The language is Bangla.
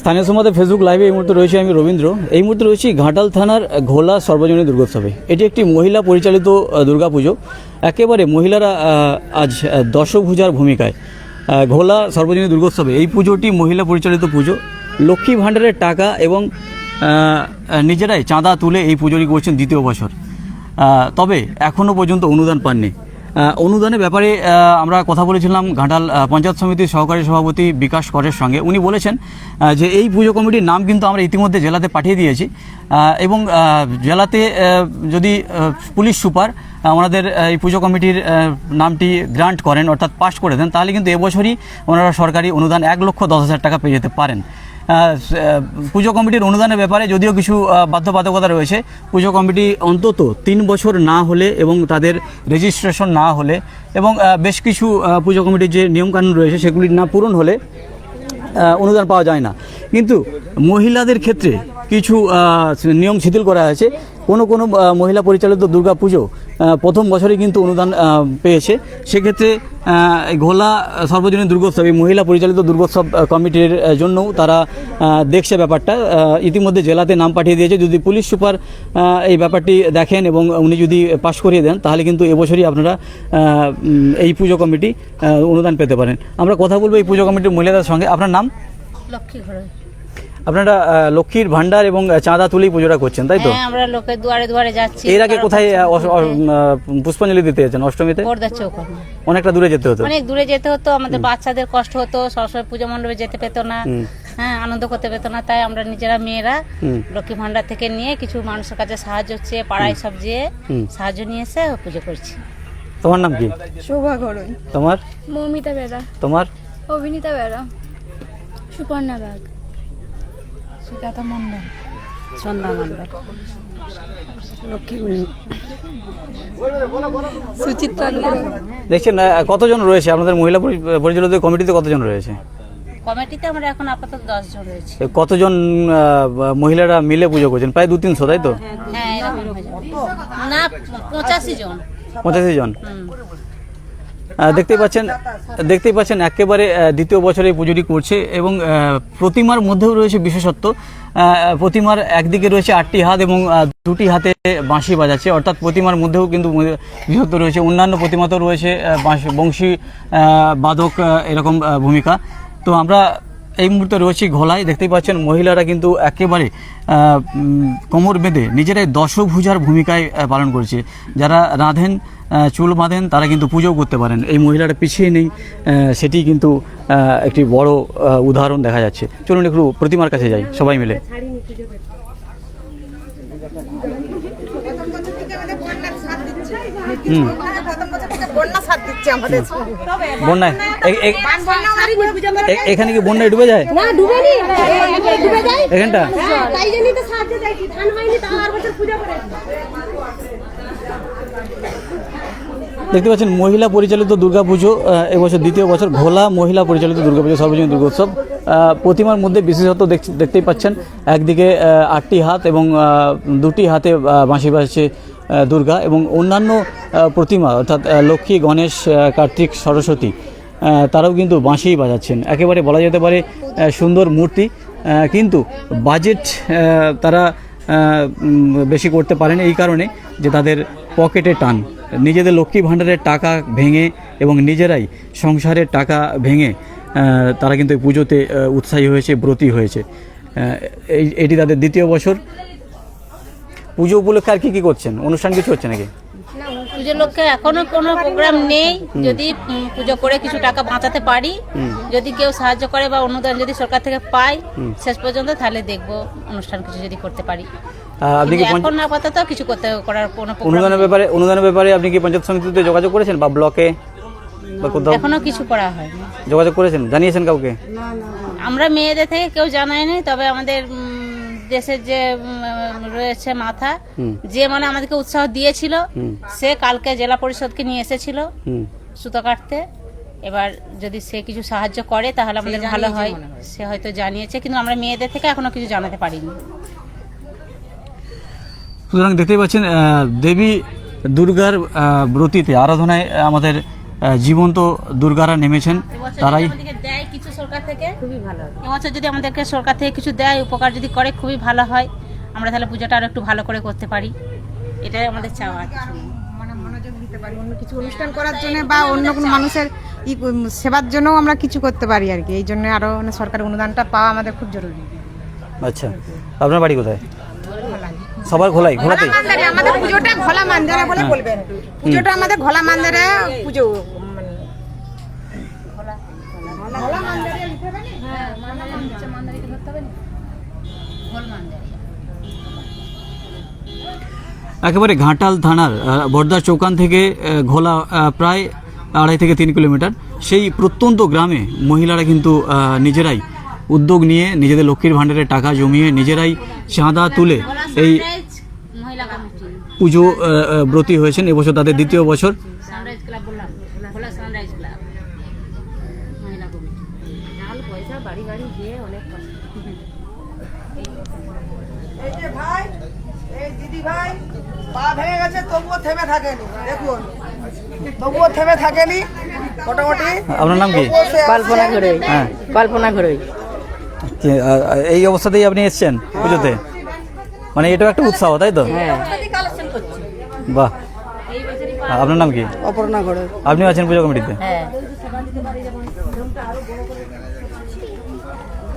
স্থানীয় সমাজে ফেসবুক লাইভে এই মুহূর্তে রয়েছে আমি রবীন্দ্র। এই মুহূর্তে রয়েছি ঘাটাল থানার ঘোলা সর্বজনীন দুর্গোৎসবে। এটি একটি মহিলা পরিচালিত দুর্গাপুজো। একেবারে মহিলারা আজ দশভূজার ভূমিকায়। ঘোলা সর্বজনীন দুর্গোৎসবে এই পুজোটি মহিলা পরিচালিত পুজো। লক্ষ্মী ভাণ্ডারের টাকা এবং নিজেরাই চাঁদা তুলে এই পুজোটি করছেন দ্বিতীয় বছর। তবে এখনও পর্যন্ত অনুদান পাননি। অনুদানের ব্যাপারে আমরা কথা বলেছিলাম ঘাটাল পঞ্চায়েত সমিতির সহকারী সভাপতি বিকাশ করের সঙ্গে। উনি বলেছেন যে এই পুজো কমিটির নাম কিন্তু আমরা ইতিমধ্যে জেলাতে পাঠিয়ে দিয়েছি। এবং জেলাতে যদি পুলিশ সুপার ওনাদের এই পুজো কমিটির নামটি গ্রান্ট করেন, অর্থাৎ পাস করে দেন, তাহলে কিন্তু এবছরই ওনারা সরকারি অনুদান এক লক্ষ দশ হাজার টাকা পেয়ে যেতে পারেন। পুজো কমিটির অনুদানের ব্যাপারে যদিও কিছু বাধ্যবাধকতা রয়েছে, পুজো কমিটি অন্তত তিন বছর না হলে এবং তাদের রেজিস্ট্রেশন না হলে এবং বেশ কিছু পুজো কমিটির যে নিয়মকানুন রয়েছে সেগুলি না পূরণ হলে অনুদান পাওয়া যায় না। কিন্তু মহিলাদের ক্ষেত্রে কিছু নিয়ম শিথিল করা হয়েছে। কোনো কোনো মহিলা পরিচালিত দুর্গা পুজো প্রথম বছরই কিন্তু অনুদান পেয়েছে। সেক্ষেত্রে ঘোলা সর্বজনীন দুর্গোৎসব, এই মহিলা পরিচালিত দুর্গোৎসব কমিটির জন্যও তারা দেখছে ব্যাপারটা। ইতিমধ্যে জেলাতে নাম পাঠিয়ে দিয়েছে। যদি পুলিশ সুপার এই ব্যাপারটি দেখেন এবং উনি যদি পাশ করিয়ে দেন, তাহলে কিন্তু এবছরই আপনারা এই পুজো কমিটি অনুদান পেতে পারেন। আমরা কথা বলব এই পুজো কমিটির মহিলাদের সঙ্গে। আপনার নাম? লক্ষ্মী ঘরে আপনারা লক্ষ্মীর ভান্ডার এবং চাঁদা তুলেই পুজোটা করছেন তাই তো? হ্যাঁ আমরা লোকের দুয়ারে দুয়ারে যাচ্ছি। এর আগে কোথায় পুষ্পাঞ্জলি দিতে যেতেন অষ্টমীতে? অনেকটা দূরে যেতে হতো। অনেক দূরে যেতে হতো আমাদের বাচ্চাদের কষ্ট হতো সরস্বতী পুজো মণ্ডপে যেতে পেতো না। হ্যাঁ আনন্দ করতে পেতো না তাই আমরা নিজেরা মেয়েরা। লক্ষ্মী ভান্ডার থেকে নিয়ে কিছু মানুষের কাছে সাহায্য হচ্ছে পাড়ায় সব যেয়ে হুম। সাহায্য নিয়ে এসে পুজো করছি। তোমার নাম কি? শোভা গড়ই। তোমার? মৌমিতা বেরা। তোমার? অভিনীতা বেরা। সুপর্ণা বাগ। সুজাতা মন্ডল সন্ধ্যা সুচিত্রা দেখছেন কতজন রয়েছে? আপনাদের মহিলা পরি- পরিচালিত কমিটিতে কতজন রয়েছে? কমিটিতে আমরা এখন আপাতত দশ জন রয়েছি কতজন মহিলারা মিলে পুজো করছেন? প্রায় দু তিনশো তাই তো? হ্যাঁ। না পঁচাশি জন। পঁচাশি জন। দেখতেই পাচ্ছেন দেখতেই পাচ্ছেন একেবারে দ্বিতীয় বছরে পুজোটি করছে এবং প্রতিমার মধ্যেও রয়েছে বিশেষত্ব। প্রতিমার একদিকে রয়েছে আটটি হাত এবং দুটি হাতে বাঁশি বাজাচ্ছে। অর্থাৎ প্রতিমার মধ্যেও কিন্তু বিশেষত্ব রয়েছে। অন্যান্য প্রতিমাতেও রয়েছে বংশী বাদক এরকম ভূমিকা। তো আমরা এই মুহূর্তে রয়েছি ঘোলায়। দেখতেই পাচ্ছেন মহিলারা কিন্তু একেবারে কোমর বেঁধে নিজেরাই দশভূজার ভূমিকায় পালন করছে। যারা রাঁধেন চুল বাঁধেন তারা কিন্তু পুজোও করতে পারেন। এই মহিলাটা পিছিয়ে নেই সেটি কিন্তু একটি বড় উদাহরণ দেখা যাচ্ছে। চলুন একটু প্রতিমার কাছে যাই সবাই মিলে। হুম। বন্যায়। এখানে কি বন্যায় ডুবে যায়? এখানটা? দেখতে পাচ্ছেন, মহিলা পরিচালিত দুর্গাপুজো এবছর দ্বিতীয় বছর ঘোলা মহিলা পরিচালিত দুর্গাপুজো, সর্বজনীন দুর্গোৎসব। প্রতিমার মধ্যে বিশেষত দেখ- দেখতেই পাচ্ছেন, একদিকে আটটি হাত এবং দুটি হাতে বাঁশি বাজছে দুর্গা এবং অন্যান্য প্রতিমা, অর্থাৎ লক্ষ্মী, গণেশ কার্তিক, সরস্বতী তারাও কিন্তু বাঁশিই বাজাচ্ছেন। একেবারে বলা যেতে পারে সুন্দর মূর্তি কিন্তু বাজেট তারা বেশি করতে পারেন এই কারণে যে তাদের পকেটে টান। নিজেদের লক্ষ্মী ভাণ্ডারের টাকা ভেঙে এবং নিজেরাই সংসারের টাকা ভেঙে তারা কিন্তু পুজোতে উৎসাহী হয়েছে, ব্রতী হয়েছে। এটি তাদের দ্বিতীয় বছর। পুজো উপলক্ষে আর কী কী করছেন? অনুষ্ঠান কিছু হচ্ছে নাকি? পুজোর লক্ষ্যে এখনও কোনো প্রোগ্রাম নেই। যদি পুজো করে কিছু টাকা বাঁচাতে পারি যদি কেউ সাহায্য করে বা অনুদান যদি সরকার থেকে পাই শেষ পর্যন্ত তাহলে দেখব অনুষ্ঠান কিছু যদি করতে পারি। আপনি কি এখন আপাতত কিছু করতে করার কোনো অনুদানের ব্যাপারে অনুদানের ব্যাপারে আপনি কি পঞ্চায়েত সমিতিতে যোগাযোগ করেছেন বা ব্লকে? বা কোথাও? এখনও কিছু করা হয়নি। যোগাযোগ করেছেন? জানিয়েছেন কাউকে? আমরা মেয়েদের থেকে কেউ জানায়নি তবে আমাদের দেশের যে রয়েছে মাথা যে মানে আমাদেরকে উৎসাহ দিয়েছিল সে কালকে জেলা পরিষদকে নিয়ে এসেছিল সুতো কাটতে। এবার যদি সে কিছু সাহায্য করে তাহলে আমাদের ভালো হয়। সে হয়তো জানিয়েছে কিন্তু আমরা মেয়েদের থেকে এখনও কিছু জানাতে পারিনি। সুতরাং দেখতেই পাচ্ছেন দেবী দুর্গার ব্রতিতে আরাধনায় আমাদের জীবন্ত দুর্গারা নেমেছেন। তারাই সরকার থেকে? খুবই ভালো এবছর যদি আমাদেরকে সরকার থেকে কিছু দেয় উপকার যদি করে খুবই ভালো হয়। আমরা তাহলে পুজোটা আরও একটু ভালো করে করতে পারি। এটাই আমাদের চাওয়া। মানে মনোযোগ দিতে পারি অন্য কিছু অনুষ্ঠান করার জন্য বা অন্য কোনো মানুষের সেবার জন্যও আমরা কিছু করতে পারি আর কি। এই জন্য আরও মানে সরকারের অনুদানটা পাওয়া আমাদের খুব জরুরি। আচ্ছা। আপনার বাড়ি কোথায়? সবার ঘোলাই ঘোলাতে আমাদের পুজোটা ঘোলা মান্দারে বলে বলবেন। পুজোটা আমাদের ঘোলা মান্দারে পুজো একেবারে ঘাটাল থানার বর্দার চৌকান থেকে ঘোলা প্রায় আড়াই থেকে তিন কিলোমিটার। সেই প্রত্যন্ত গ্রামে মহিলারা কিন্তু নিজেরাই উদ্যোগ নিয়ে নিজেদের লক্ষ্মীর ভাণ্ডারের টাকা জমিয়ে নিজেরাই চাঁদা তুলে এই সানরাইজ মহিলা কমিটি। পুজো ব্রতী হয়েছেন। এবছর তাদের দ্বিতীয় বছর সানরাইজ ক্লাব বললাম ভোলা সানরাইজ ক্লাব মহিলা কমিটি পয়সা বাড়ি বাড়ি গিয়ে অনেক এই যে ভাই পা ভেঙে গেছে তবুও থেমে থাকেনি। দেখুন তবুও থেমে থাকেনি মোটামুটি। আপনার নাম কি? কল্পনা করে। হ্যাঁ। কল্পনা করে। এই অবস্থাতেই আপনি এসছেন পুজোতে? মানে এটাও একটা উৎসাহ তাই তো? হ্যাঁ। বাহ। আপনার নাম কি? অপর্ণা করে আপনিও আছেন পুজো কমিটিতে? হ্যাঁ।